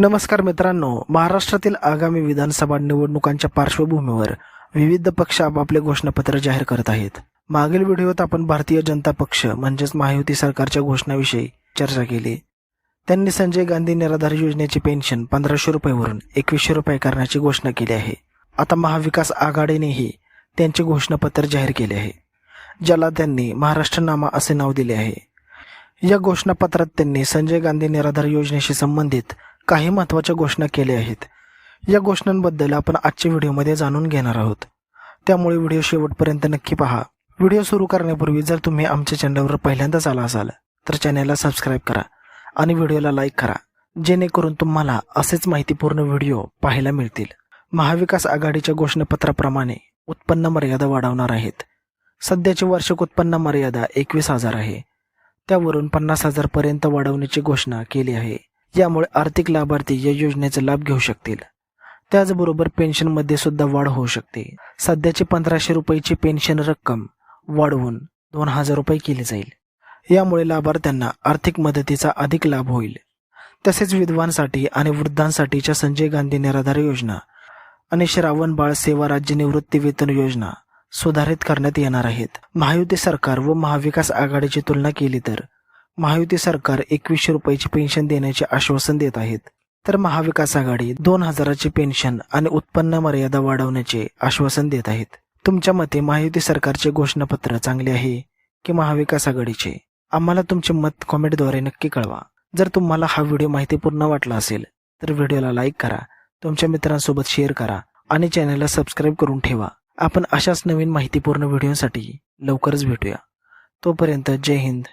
नमस्कार मित्रांनो महाराष्ट्रातील आगामी विधानसभा निवडणुकांच्या पार्श्वभूमीवर विविध पक्ष आपापले घोषणापत्र जाहीर करत आहेत. मागील व्हिडिओत आपण भारतीय जनता पक्ष म्हणजेच महायुती सरकारच्या घोषणाविषयी चर्चा केली. त्यांनी संजय गांधी निराधार योजनेची पेन्शन पंधराशे रुपयेवरून एकवीसशे रुपये करण्याची घोषणा केली आहे. आता महाविकास आघाडीनेही त्यांचे घोषणापत्र जाहीर केले आहे ज्याला त्यांनी महाराष्ट्रनामा असे नाव दिले आहे. या घोषणापत्रात त्यांनी संजय गांधी निराधार योजनेशी संबंधित काही महत्त्वाच्या घोषणा केल्या आहेत. या घोषणांबद्दल आपण आजच्या व्हिडिओमध्ये जाणून घेणार आहोत. त्यामुळे व्हिडिओ शेवटपर्यंत नक्की पहा. व्हिडिओ सुरू करण्यापूर्वी जर तुम्ही आमच्या चॅनलवर पहिल्यांदाच आला असाल तर चॅनलला सबस्क्राईब करा आणि व्हिडिओला लाईक करा जेणेकरून तुम्हाला असेच माहितीपूर्ण व्हिडिओ पाहायला मिळतील. महाविकास आघाडीच्या घोषणापत्राप्रमाणे उत्पन्न मर्यादा वाढवणार आहेत. सध्याची वार्षिक उत्पन्न मर्यादा एकवीस हजार आहे. त्यावरून पन्नास हजारपर्यंत वाढवण्याची घोषणा केली आहे. यामुळे आर्थिक लाभार्थी या योजनेचा लाभ घेऊ शकतील. त्याचबरोबर पेन्शनमध्ये सुद्धा वाढ होऊ शकते. सध्याची पंधराशे रुपयेची पेन्शन रक्कम वाढवून दोन हजार रुपये केली जाईल. यामुळे लाभार्थ्यांना आर्थिक मदतीचा अधिक लाभ होईल. तसेच विधवांसाठी आणि वृद्धांसाठीच्या संजय गांधी निराधार योजना आणि श्रावण बाळ सेवा राज्य निवृत्ती वेतन योजना सुधारित करण्यात येणार आहेत. महायुती सरकार व महाविकास आघाडीची तुलना केली तर महायुती सरकार एकवीसशे रुपयाची पेन्शन देण्याचे आश्वासन देत आहेत. तर महाविकास आघाडी दोन हजाराची पेन्शन आणि उत्पन्न मर्यादा वाढवण्याचे आश्वासन देत आहेत. तुमच्या मते महायुती सरकारचे घोषणापत्र चांगले आहे की महाविकास आघाडीचे? आम्हाला तुमचे मत कॉमेंटद्वारे नक्की कळवा. जर तुम्हाला हा व्हिडिओ माहितीपूर्ण वाटला असेल तर व्हिडिओला लाईक करा तुमच्या मित्रांसोबत शेअर करा आणि चॅनलला सबस्क्राईब करून ठेवा. आपण अशाच नवीन माहितीपूर्ण व्हिडिओसाठी लवकरच भेटूया. तोपर्यंत जय हिंद.